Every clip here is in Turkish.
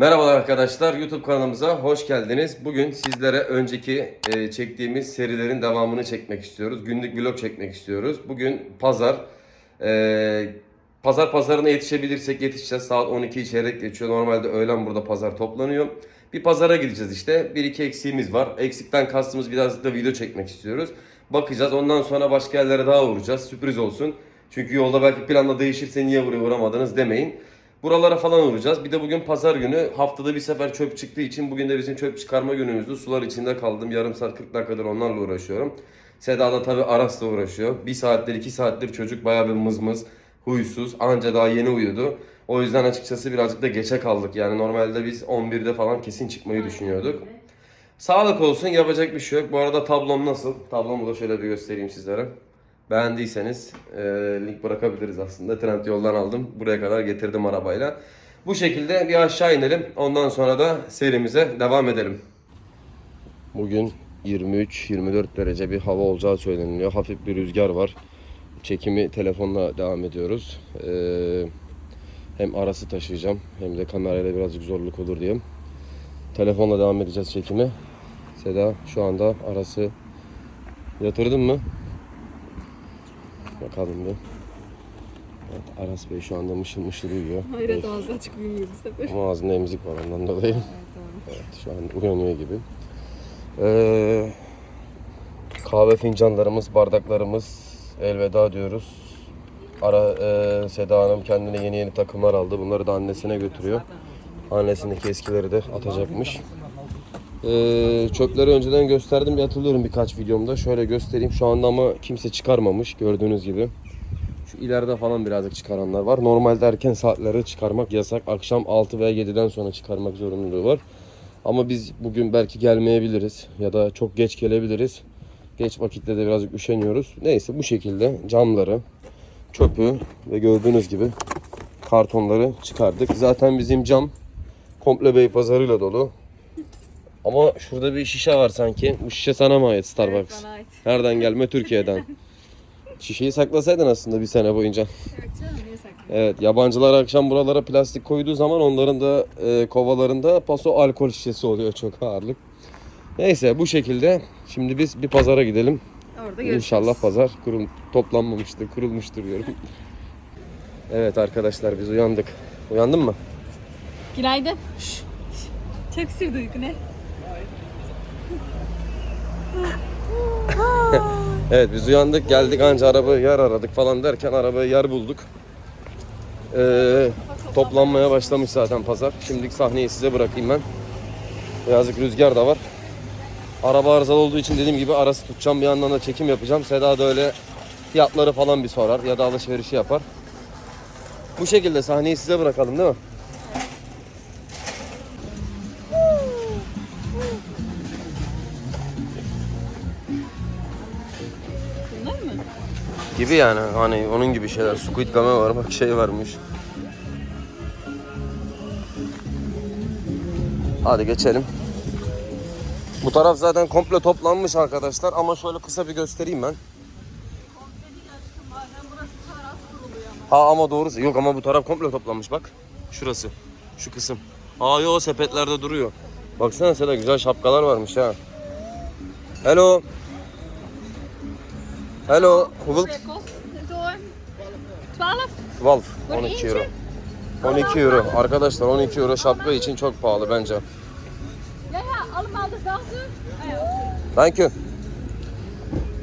Merhabalar arkadaşlar, YouTube kanalımıza hoş geldiniz. Bugün sizlere önceki e, çektiğimiz serilerin devamını çekmek istiyoruz. Günlük vlog çekmek istiyoruz. Bugün pazar. E, pazar pazarına yetişebilirsek yetişeceğiz. Saat 12 çeyrek geçiyor. Normalde öğlen burada pazar toplanıyor. Bir pazara gideceğiz işte. Bir iki eksiğimiz var. Eksikten kastımız birazcık da video çekmek istiyoruz. Bakacağız. Ondan sonra başka yerlere daha uğrayacağız. Sürpriz olsun. Çünkü yolda belki planla değişirse niye buraya uğramadınız demeyin. Buralara falan uğrayacağız. Bir de bugün pazar günü haftada bir sefer çöp çıktığı için bugün de bizim çöp çıkarma günümüzdü. Sular içinde kaldım. Yarım saat 40 dakikadır onlarla uğraşıyorum. Seda da tabii Aras'la uğraşıyor. Bir saattir iki saattir çocuk bayağı bir mızmız, huysuz. Anca daha yeni uyudu. O yüzden açıkçası birazcık da geçe kaldık. Yani normalde biz 11'de falan kesin çıkmayı düşünüyorduk. Sağlık olsun yapacak bir şey yok. Bu arada tablom nasıl? Tablomu da şöyle bir göstereyim sizlere. Beğendiyseniz e, link bırakabiliriz aslında. Trend yoldan aldım. Buraya kadar getirdim arabayla. Bu şekilde bir aşağı inelim. Ondan sonra da serimize devam edelim. Bugün 23-24 derece bir hava olacağı söyleniliyor. Hafif bir rüzgar var. Çekimi telefonla devam ediyoruz. Ee, hem arası taşıyacağım hem de kamerayla birazcık zorluk olur diye. Telefonla devam edeceğiz çekimi. Seda şu anda arası yatırdın mı? Bakalım bir. Evet, Aras Bey şu anda mışıl mışıl uyuyor. Hayret ağzı açık uyumuyor bu sefer. Ama ağzında emzik var ondan dolayı. Evet. Evet şu an uyanıyor gibi. Ee, kahve fincanlarımız, bardaklarımız elveda diyoruz. Ara e, Seda Hanım kendine yeni yeni takımlar aldı. Bunları da annesine götürüyor. Annesindeki eskileri de atacakmış. Ee, çöpleri önceden gösterdim bir hatırlıyorum birkaç videomda. Şöyle göstereyim. Şu anda ama kimse çıkarmamış gördüğünüz gibi. Şu ileride falan birazcık çıkaranlar var. Normalde erken saatlerde çıkarmak yasak. Akşam 6 veya 7'den sonra çıkarmak zorunluluğu var. Ama biz bugün belki gelmeyebiliriz ya da çok geç gelebiliriz. Geç vakitte de birazcık üşeniyoruz. Neyse bu şekilde camları, çöpü ve gördüğünüz gibi kartonları çıkardık. Zaten bizim cam komple Beypazarı'yla dolu. Ama şurada bir şişe var sanki. Bu şişe sana mı ait Evet, Starbucks? bana ait. Nereden gelme Türkiye'den. Şişeyi saklasaydın aslında bir sene boyunca. Canım niye? Evet yabancılar akşam buralara plastik koyduğu zaman onların da e, kovalarında paso alkol şişesi oluyor çok ağırlık. Neyse bu şekilde şimdi biz bir pazara gidelim. Orada görüşürüz. İnşallah pazar kurul toplanmamıştır, kurulmuştur diyorum. evet arkadaşlar biz uyandık. Uyandın mı? Günaydın. Şşş. Çok sür duygu ne? Evet biz uyandık geldik anca araba yer aradık falan derken arabaya yer bulduk. Ee, toplanmaya başlamış zaten pazar. Şimdilik sahneyi size bırakayım ben. Birazcık rüzgar da var. Araba arızalı olduğu için dediğim gibi arası tutacağım bir yandan da çekim yapacağım. Seda da öyle fiyatları falan bir sorar ya da alışverişi yapar. Bu şekilde sahneyi size bırakalım değil mi? Gibi yani hani onun gibi şeyler. Squid Game var bak şey varmış. Hadi geçelim. Bu taraf zaten komple toplanmış arkadaşlar ama şöyle kısa bir göstereyim ben. Ha ama doğrusu yok ama bu taraf komple toplanmış bak. Şurası. Şu kısım. Aa yo sepetlerde duruyor. Baksana Seda güzel şapkalar varmış ha. Hello. Hello. Hoeveel kost zo'n 12? 12. 12 euro. 12 euro. Arkadaşlar 12 euro şapka için çok pahalı bence. Ja, ja, allemaal dezelfde. Ah, ja. Thank you.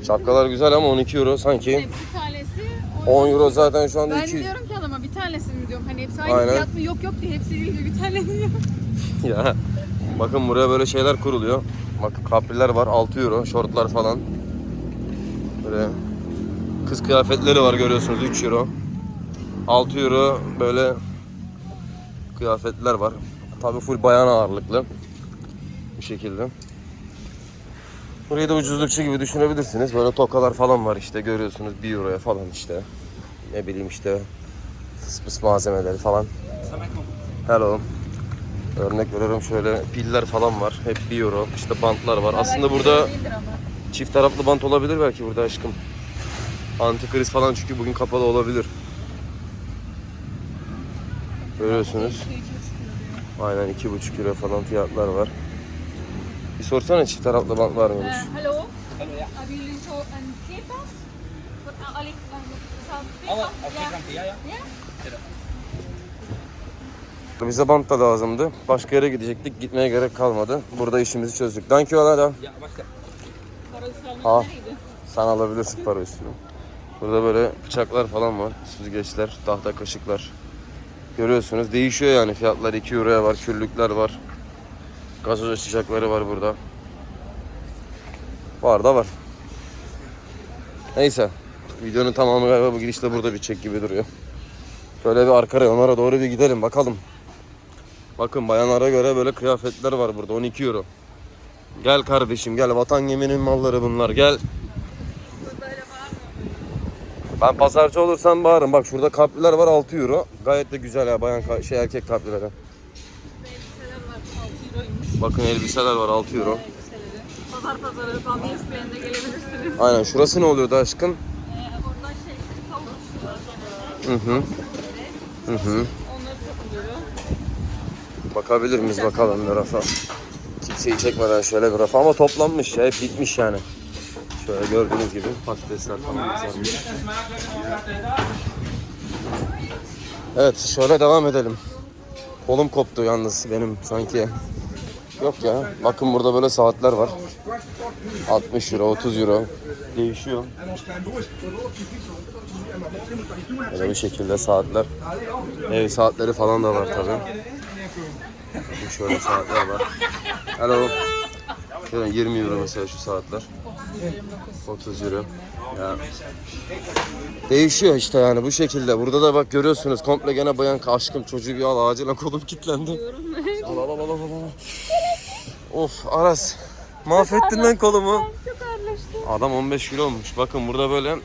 Şapkalar güzel ama 12 euro sanki. Hepsi tanesi. 10 euro zaten şu anda Ben 200. diyorum ki adama bir tanesi mi diyorum. Hani hepsi aynı Aynen. fiyat mı? Yok yok diye hepsi değil diyor. Bir tane diyor. ya. Bakın buraya böyle şeyler kuruluyor. Bakın kapriler var 6 euro. Şortlar falan. Böyle kız kıyafetleri var görüyorsunuz 3 euro. 6 euro böyle kıyafetler var. Tabii full bayan ağırlıklı. Bu şekilde. Burayı da ucuzlukçu gibi düşünebilirsiniz. Böyle tokalar falan var işte görüyorsunuz 1 euroya falan işte. Ne bileyim işte fıs fıs malzemeleri falan. Hello. Örnek veriyorum şöyle piller falan var. Hep 1 euro. İşte bantlar var. Aslında burada. Çift taraflı bant olabilir belki burada aşkım. Antikriz falan çünkü bugün kapalı olabilir. Görüyorsunuz. Aynen 2,5 euro falan fiyatlar var. Bir sorsana çift taraflı bant var mıymış? Alle, ja. op twee kanten, ja, ja. Ja? Bize bant da lazımdı. Başka yere gidecektik. Gitmeye gerek kalmadı. Burada işimizi çözdük. Dank you da. Neydi? Sen alabilirsin para üstünü. Burada böyle bıçaklar falan var. Süzgeçler, tahta kaşıklar. Görüyorsunuz değişiyor yani fiyatlar 2 euroya var, küllükler var. Gazoz açacakları var burada. Var da var. Neyse. Videonun tamamı galiba bu gidişle burada bitecek gibi duruyor. Şöyle bir arka reyonlara doğru bir gidelim bakalım. Bakın bayanlara göre böyle kıyafetler var burada 12 euro. Gel kardeşim gel vatan geminin malları bunlar gel. Ben pazarcı olursam bağırırım. Bak şurada kapriler var 6 euro. Gayet de güzel ya bayan ka- şey erkek kaprileri. Elbiseler var 6 euroymuş. Bakın elbiseler var 6 euro. Pazar pazarı falan hiçbirinde gelebilirsiniz. Aynen şurası ne oluyordu aşkım? Ee, orada şey tavuk var genelde. Hı hı. Hı hı. Onları satılıyor. Bakabilir miyiz bakalım bir rafa. Kimseyi çekmeden şöyle bir rafa ama toplanmış ya hep bitmiş yani. Şöyle gördüğünüz gibi patatesler falan kızarmış. Evet şöyle devam edelim. Kolum koptu yalnız benim sanki. Yok ya. Bakın burada böyle saatler var. 60 euro, 30 euro. Değişiyor. Böyle bir şekilde saatler. Ev saatleri falan da var tabii. Şöyle saatler var. Alo. Şöyle 20 euro mesela şu saatler. 30 euro. Ya. Değişiyor işte yani bu şekilde. Burada da bak görüyorsunuz komple gene bayan aşkım çocuğu bir al acilen kolum kilitlendi. Al al al al al, al. Of Aras. Mahvettin lan kolumu. Adam 15 kilo olmuş. Bakın burada böyle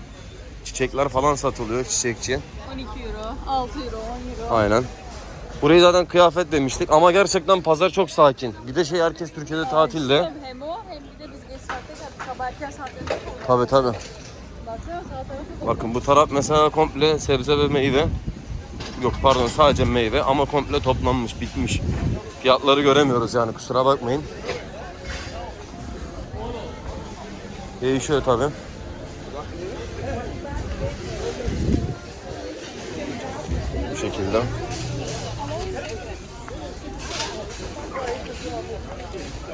çiçekler falan satılıyor çiçekçi. 12 euro, 6 euro, 10 euro. Aynen. Burayı zaten kıyafet demiştik ama gerçekten pazar çok sakin. Bir de şey herkes Türkiye'de tatilde. Hem o hem bir de biz geç saatte geldik. Sabah erken saatlerde oldu. Tabi tabi. Baksana saat tarafı Bakın bu taraf mesela komple sebze ve meyve. Yok pardon sadece meyve ama komple toplanmış bitmiş. Fiyatları göremiyoruz yani kusura bakmayın. Değişiyor tabi. Bu şekilde.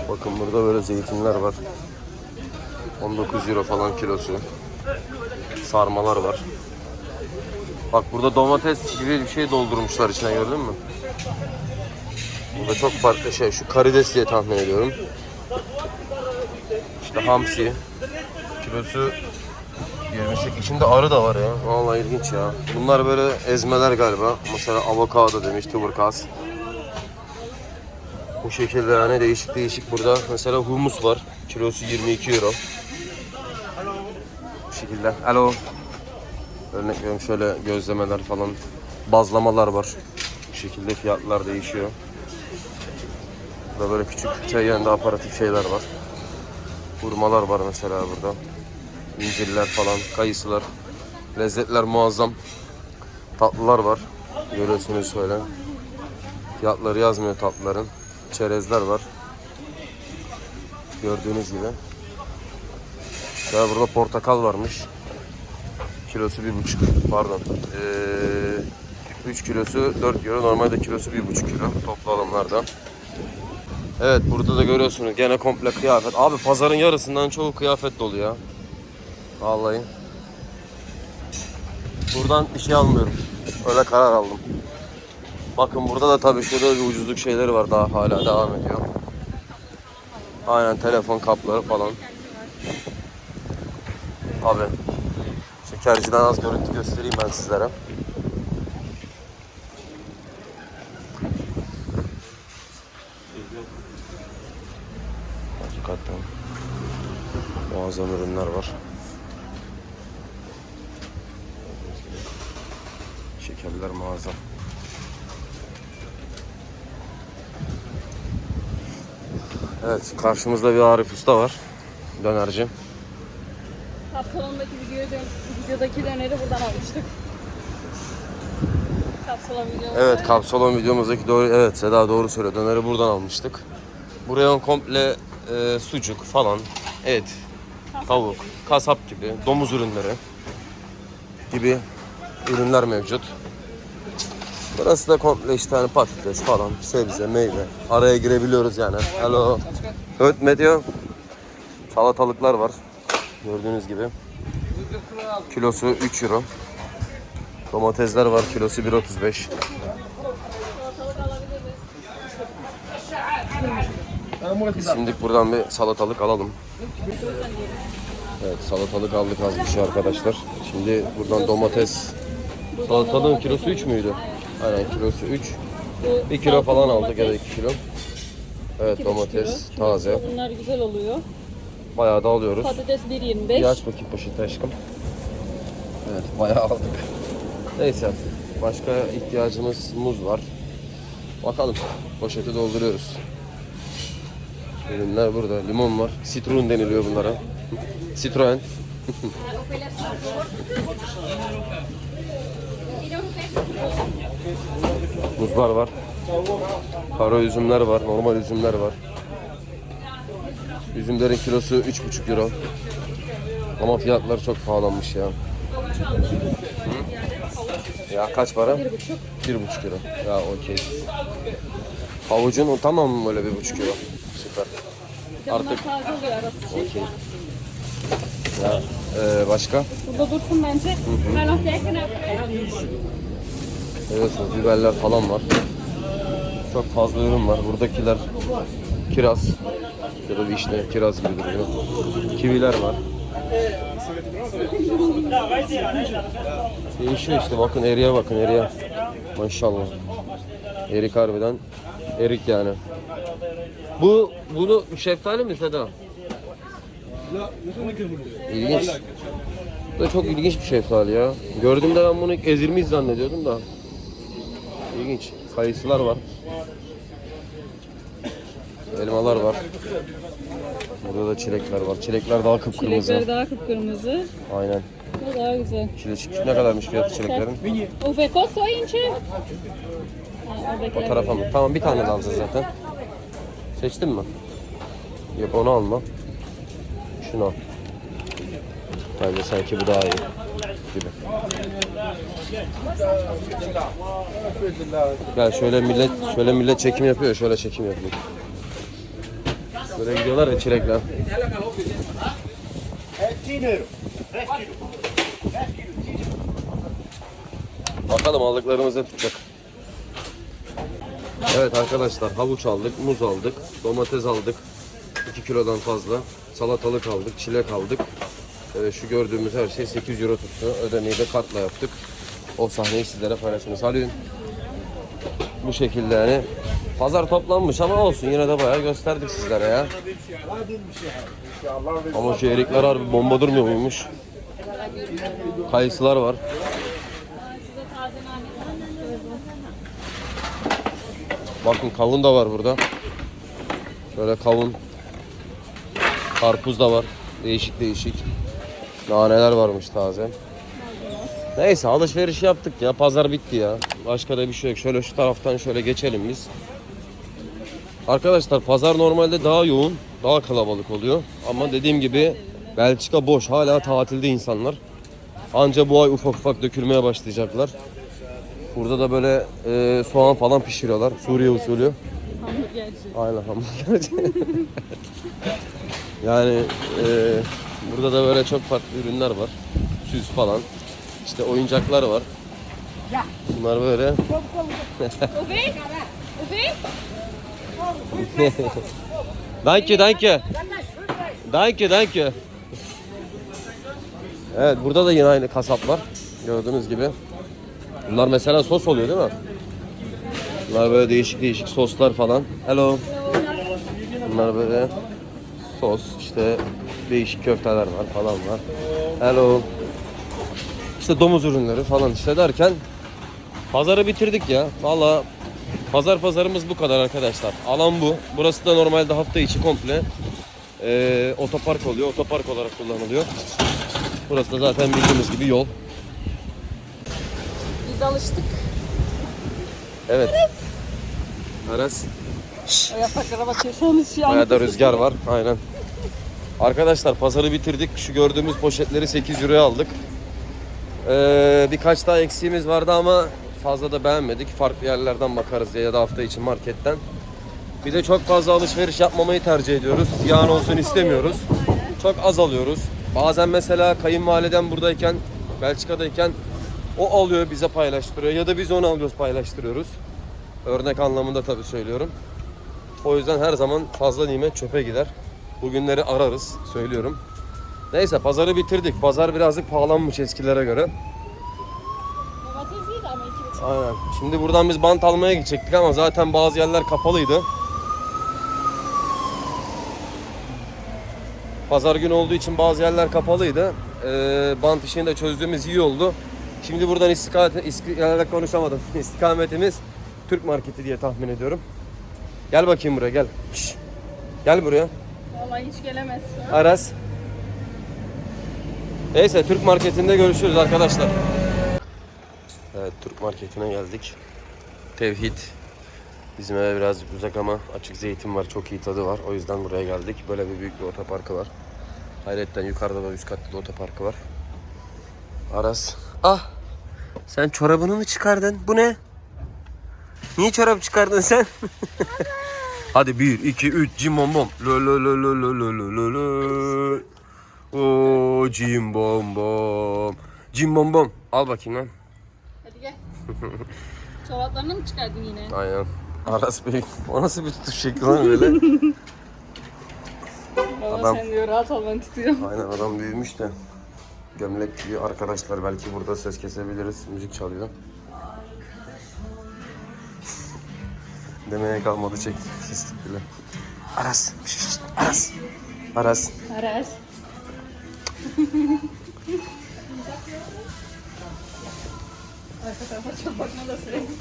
Bakın burada böyle zeytinler var. 19 euro falan kilosu. Sarmalar var. Bak burada domates gibi bir şey doldurmuşlar içine gördün mü? Burada çok farklı şey. Şu karides diye tahmin ediyorum. İşte hamsi. Kilosu 28. İçinde arı da var ya. Vallahi ilginç ya. Bunlar böyle ezmeler galiba. Mesela avokado demiş, tuburkaz. Bu şekilde yani değişik değişik burada. Mesela humus var. Kilosu 22 euro. Bu şekilde. Alo. Örnek veriyorum şöyle gözlemeler falan. Bazlamalar var. Bu şekilde fiyatlar değişiyor. Burada böyle küçük yanında aparatif şeyler var. Hurmalar var mesela burada. İncirler falan, kayısılar. Lezzetler muazzam. Tatlılar var. Görüyorsunuz şöyle. Fiyatları yazmıyor tatlıların. Çerezler var. Gördüğünüz gibi. Ya burada portakal varmış. Kilosu bir buçuk. Pardon. Ee, 3 kilosu 4 euro. Normalde kilosu bir buçuk euro. Toplu alımlarda. Evet burada da görüyorsunuz gene komple kıyafet. Abi pazarın yarısından çoğu kıyafet dolu ya. Vallahi. Buradan bir şey almıyorum. Öyle karar aldım. Bakın burada da tabii şurada bir ucuzluk şeyleri var daha hala devam ediyor. Aynen telefon kapları falan. Abi şekerciden az görüntü göstereyim ben sizlere. Hakikaten muazzam ürünler var. Şekerler muazzam. Evet karşımızda bir Arif Usta var. Dönerci. Salondaki videoyu dön- videodaki döneri buradan almıştık. Kapsula video. Evet kapsalon videomuzdaki doğru evet Seda doğru söylüyor. Döneri buradan almıştık. Buraya komple e, sucuk falan, et, tavuk, kasap gibi, domuz ürünleri gibi ürünler mevcut. Burası da komple işte hani patates falan, sebze, meyve. Araya girebiliyoruz yani. Hello. Evet Medya. Salatalıklar var. Gördüğünüz gibi. Kilosu 3 euro. Domatesler var. Kilosu 1.35. Biz şimdi buradan bir salatalık alalım. Evet salatalık aldık az bir şey arkadaşlar. Şimdi buradan domates. Salatalığın kilosu 3 müydü? Aynen kilosu 3. 1 kilo falan aldık ya da 2 kilo. Evet domates taze. Bunlar güzel oluyor. Bayağı da alıyoruz. Patates Bir 1.25. aç bakayım poşeti aşkım. Evet bayağı aldık. Neyse başka ihtiyacımız muz var. Bakalım poşeti dolduruyoruz. Ürünler burada. Limon var. Citroen deniliyor bunlara. Citroen. Muzlar var. Kara üzümler var. Normal üzümler var. Üzümlerin kilosu 3,5 euro. Ama fiyatlar çok pahalanmış ya. Hı? Ya kaç para? 1,5 euro. Ya okey. Havucun o tamam mı böyle 1,5 euro? Süper. Artık okey. Ya e, başka? Burada dursun bence. Hala yakın Görüyorsunuz biberler falan var. Çok fazla ürün var. Buradakiler kiraz. Ya da vişne, kiraz gibi duruyor. Kiviler var. Değişiyor işte bakın eriye bakın eriye. Maşallah. Erik harbiden. Erik yani. Bu bunu şeftali mi Seda? İlginç. Bu da çok ilginç bir şeftali ya. Gördüğümde ben bunu ezilmiş zannediyordum da. İlginç. Kayısılar var. Elmalar var. Burada da çilekler var. Çilekler daha kıpkırmızı. Çilekler daha kıpkırmızı. Aynen. Bu daha güzel. Çilek ne kadarmış fiyatı çileklerin? O vekos o tarafa mı? Tamam bir tane de alacağız zaten. Seçtin mi? Yok onu alma. Şunu al. Bence sanki bu daha iyi gibi. Gel şöyle millet şöyle millet çekim yapıyor şöyle çekim yapıyor. Böyle gidiyorlar ya çilekler. Bakalım aldıklarımız ne tutacak. Evet arkadaşlar havuç aldık, muz aldık, domates aldık. 2 kilodan fazla. Salatalık aldık, çilek aldık. Ee, şu gördüğümüz her şey 8 euro tuttu. Ödemeyi de kartla yaptık. O sahneyi sizlere paylaşmış. Salıyorum. Bu şekilde yani. Pazar toplanmış ama olsun yine de bayağı gösterdik sizlere ya. Ama şu erikler harbi bomba durmuyor muymuş? Kayısılar var. Bakın kavun da var burada. Şöyle kavun. Karpuz da var. Değişik değişik. Naneler varmış taze. Neyse alışveriş yaptık ya. Pazar bitti ya. Başka da bir şey yok. Şöyle şu taraftan şöyle geçelim biz. Arkadaşlar pazar normalde daha yoğun, daha kalabalık oluyor. Ama dediğim gibi Belçika boş. Hala tatilde insanlar. Anca bu ay ufak ufak dökülmeye başlayacaklar. Burada da böyle e, soğan falan pişiriyorlar. Suriye usulü. Hamburgerci. Aynen hamburgerci. yani e, burada da böyle çok farklı ürünler var. Süs falan. İşte oyuncaklar var. Bunlar böyle. Danke, danke. Danke, danke. Evet, burada da yine aynı kasap var. Gördüğünüz gibi. Bunlar mesela sos oluyor değil mi? Bunlar böyle değişik değişik soslar falan. Hello. Bunlar böyle sos, işte değişik köfteler var falan var. Hello. İşte domuz ürünleri falan işte derken pazarı bitirdik ya. Valla pazar pazarımız bu kadar arkadaşlar. Alan bu. Burası da normalde hafta içi komple eee, otopark oluyor. Otopark olarak kullanılıyor. Burası da zaten bildiğimiz gibi yol. Biz alıştık. Evet. Aras. O yapraklara bakıyorsanız şu an. Bayağı da rüzgar var. Aynen. Arkadaşlar pazarı bitirdik. Şu gördüğümüz poşetleri 8 euroya aldık. Ee, birkaç daha eksiğimiz vardı ama fazla da beğenmedik. Farklı yerlerden bakarız ya da hafta için marketten. Bir de çok fazla alışveriş yapmamayı tercih ediyoruz. Ziyan olsun istemiyoruz. Çok az alıyoruz. Bazen mesela kayınvaliden buradayken, Belçika'dayken o alıyor bize paylaştırıyor ya da biz onu alıyoruz paylaştırıyoruz. Örnek anlamında tabii söylüyorum. O yüzden her zaman fazla nimet çöpe gider. Bugünleri ararız söylüyorum. Neyse pazarı bitirdik. Pazar birazcık pahalanmış eskilere göre. Domates iyiydi ama iki buçuk. Aynen. Şimdi buradan biz bant almaya gidecektik ama zaten bazı yerler kapalıydı. Pazar günü olduğu için bazı yerler kapalıydı. Ee, bant işini de çözdüğümüz iyi oldu. Şimdi buradan istikamet, istikamet konuşamadım. İstikametimiz Türk marketi diye tahmin ediyorum. Gel bakayım buraya gel. Şş. Gel buraya. Vallahi hiç gelemez. Aras. Neyse Türk marketinde görüşürüz arkadaşlar. Evet Türk marketine geldik. Tevhid. Bizim eve biraz uzak ama açık zeytin var. Çok iyi tadı var. O yüzden buraya geldik. Böyle bir büyük bir otoparkı var. Hayretten yukarıda da üst katlı da otoparkı var. Aras. Ah! Sen çorabını mı çıkardın? Bu ne? Niye çorap çıkardın sen? Hadi 1, 2, 3 cim bom. Lo lo lo lo lo lo lo lo lo. Oo cim bom bom. Cim bom. Al bakayım lan. Hadi gel. Çoraplarını mı çıkardın yine? Aynen. Aras Bey. O nasıl bir tutuş şekli lan öyle? Baba Adam- sen diyor rahat ol ben tutuyorum. Aynen adam büyümüş de. Gömlek giyiyor arkadaşlar. Belki burada ses kesebiliriz. Müzik çalıyor. Demeye kalmadı çek. Fistik bile. Aras. şşt, Aras. Aras. Aras. Arka tarafa çok bakma da sürekli.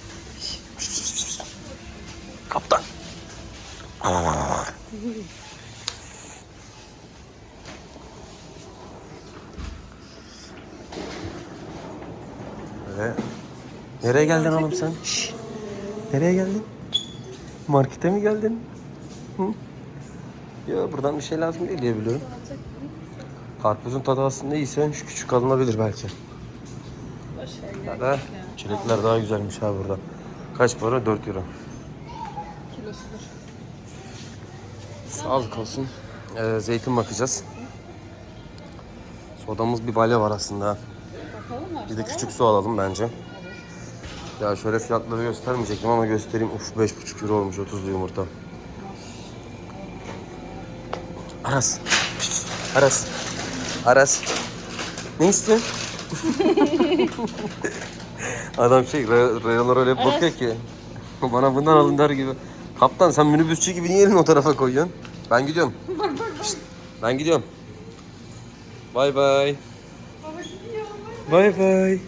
Kaptan. Nereye? Nereye geldin oğlum sen? Şş. Nereye geldin? Markete mi geldin? Hı? Ya buradan bir şey lazım değil diye biliyorum. Karpuzun tadı aslında iyiyse şu küçük alınabilir belki. Ya da çilekler daha güzelmiş ha burada. Kaç para? 4 euro. Sağlık olsun. Ee, zeytin bakacağız. Sodamız bir balya var aslında. Bir de küçük su alalım bence. Ya şöyle fiyatları göstermeyecektim ama göstereyim. Uf 5,5 euro olmuş 30'lu yumurta. Aras. Aras. Aras. Ne istiyorsun? Adam şey, reyonlar öyle bakıyor ki. Bana bundan alın der gibi. Kaptan sen minibüsçü gibi niye elini o tarafa koyuyorsun? Ben gidiyorum. Ben gidiyorum. Bay bay. Bay bay.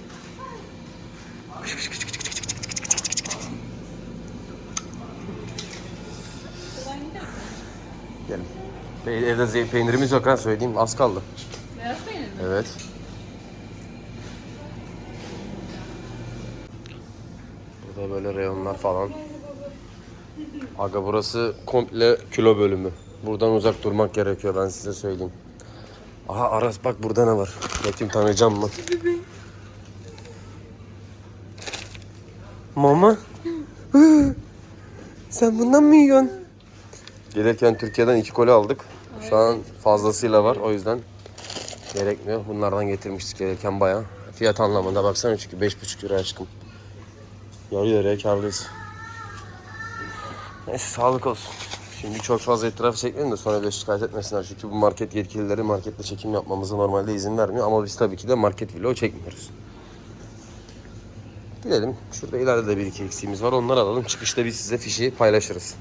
Pe- Evde ze- peynirimiz yok ha söyleyeyim. Az kaldı. Beyaz peynir mi? Evet. Burada böyle reyonlar falan. Aga burası komple kilo bölümü. Buradan uzak durmak gerekiyor ben size söyleyeyim. Aha Aras bak burada ne var? Bakayım tanıyacağım mı? Mama. Sen bundan mı yiyorsun? Gelirken Türkiye'den iki koli aldık. Şu an fazlasıyla var o yüzden gerekmiyor. Bunlardan getirmiştik gelirken bayağı. Fiyat anlamında baksana çünkü 5,5 euro aşkım. Yarı yarıya karlıyız. Neyse sağlık olsun. Şimdi çok fazla etrafı çekmeyin de sonra da şikayet etmesinler. Çünkü bu market yetkilileri markette çekim yapmamıza normalde izin vermiyor. Ama biz tabii ki de market vlogu çekmiyoruz. Gidelim. Şurada ileride de bir iki eksiğimiz var. Onları alalım. Çıkışta biz size fişi paylaşırız.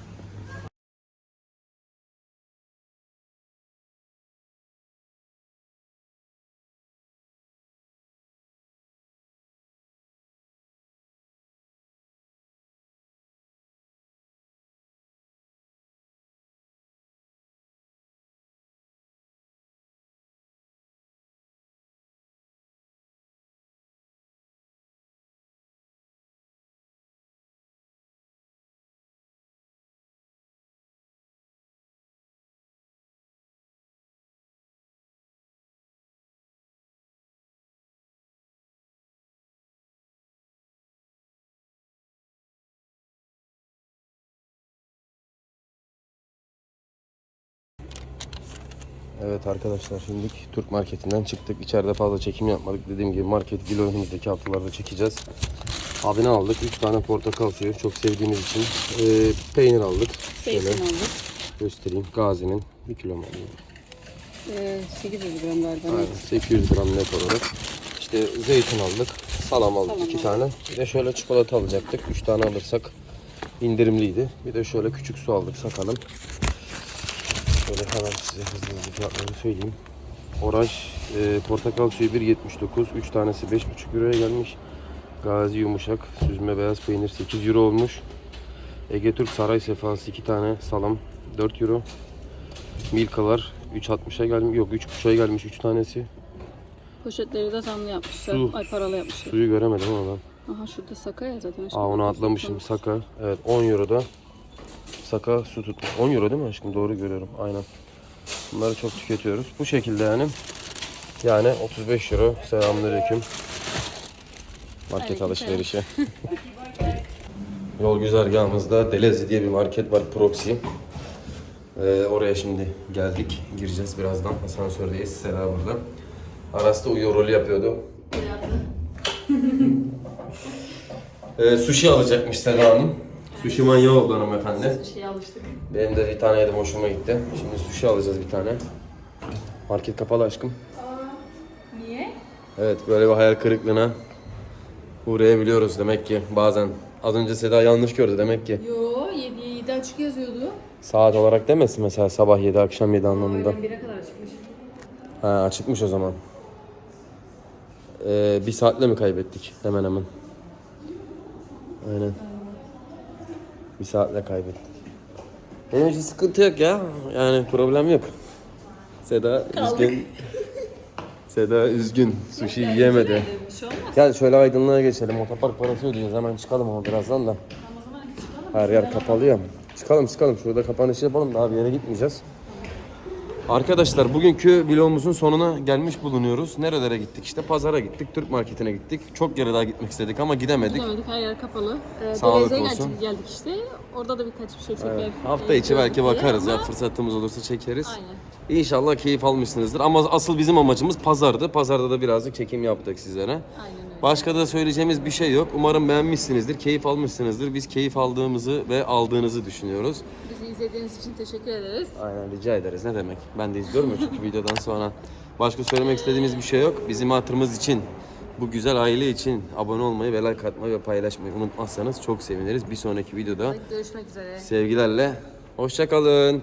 Evet arkadaşlar şimdi Türk marketinden çıktık. İçeride fazla çekim yapmadık. Dediğim gibi market vlog önümüzdeki haftalarda çekeceğiz. Abi ne aldık? 3 tane portakal suyu. Çok sevdiğimiz için. Ee, peynir aldık. Şöyle Zeytin aldık. göstereyim. Gazi'nin 1 kilo mu? Ee, 800 gram galiba. Aynen, 800 gram net olarak. İşte zeytin aldık. Salam aldık Salam 2 aldık. tane. Bir de şöyle çikolata alacaktık. 3 tane alırsak indirimliydi. Bir de şöyle küçük su aldık sakalım. Şöyle hemen size hızlı hızlı fiyatlarını söyleyeyim. Oranj e, portakal suyu 1.79. 3 tanesi 5.5 euroya gelmiş. Gazi yumuşak süzme beyaz peynir 8 euro olmuş. Ege Türk saray sefası 2 tane salam 4 euro. Milkalar 3.60'a gelmiş. Yok 3.5'a gelmiş 3 tanesi. Poşetleri de zamlı yapmışlar. Su. Ay paralı yapmışlar. Suyu göremedim ama ben. Aha şurada Saka ya zaten. Aa onu atlamışım. Saka. Evet 10 Euro'da Saka su tutmuş. 10 Euro değil mi aşkım? Doğru görüyorum. Aynen. Bunları çok tüketiyoruz. Bu şekilde yani. Yani 35 Euro. Selamünaleyküm. Market alışverişi. Yol güzergahımızda Delezi diye bir market var. Proxy. Ee, oraya şimdi geldik. Gireceğiz birazdan. Asansördeyiz. Sera burada. Aras da uyuyor rolü yapıyordu. Ee, sushi alacakmış Seda Hanım. Sushi manyağı oldu hanımefendi. Şeye alıştık. Benim de bir tane yedim hoşuma gitti. Şimdi sushi alacağız bir tane. Market kapalı aşkım. Niye? Evet böyle bir hayal kırıklığına uğrayabiliyoruz demek ki bazen. Az önce Seda yanlış gördü demek ki. Yo 7 7 açık yazıyordu. Saat olarak demesin mesela sabah 7 akşam 7 anlamında. Öğlen 1'e kadar çıkmış. Ha açıkmış o zaman. Ee, bir saatle mi kaybettik hemen hemen? Aynen. Bir saatle kaybettik. Benim için sıkıntı yok ya. Yani problem yok. Seda üzgün. Seda üzgün. Sushi yiyemedi. Bir şey olmaz. Gel şöyle aydınlığa geçelim. Otopark parası ödeyeceğiz. Hemen çıkalım ama birazdan da. Her yer kapalı ya. Çıkalım çıkalım. Şurada kapanışı yapalım. Daha bir yere gitmeyeceğiz. Arkadaşlar bugünkü vlogumuzun sonuna gelmiş bulunuyoruz. Nerelere gittik? İşte pazara gittik, Türk marketine gittik. Çok yere daha gitmek istedik ama gidemedik. Gidemedik her yer kapalı. Ee, Sağlık olsun. geldik, işte. Orada da birkaç bir şey çeker. Evet. Hafta e, içi belki diye bakarız ya ama- fırsatımız olursa çekeriz. Aynen. İnşallah keyif almışsınızdır. Ama asıl bizim amacımız pazardı. Pazarda da birazcık çekim yaptık sizlere. Aynen. Başka da söyleyeceğimiz bir şey yok. Umarım beğenmişsinizdir, keyif almışsınızdır. Biz keyif aldığımızı ve aldığınızı düşünüyoruz. İzlediğiniz için teşekkür ederiz. Aynen rica ederiz. Ne demek? Ben de izliyorum çünkü videodan sonra. Başka söylemek istediğimiz bir şey yok. Bizim hatırımız için, bu güzel aile için abone olmayı ve like atmayı ve paylaşmayı unutmazsanız çok seviniriz. Bir sonraki videoda Görüşmek üzere. sevgilerle hoşça kalın.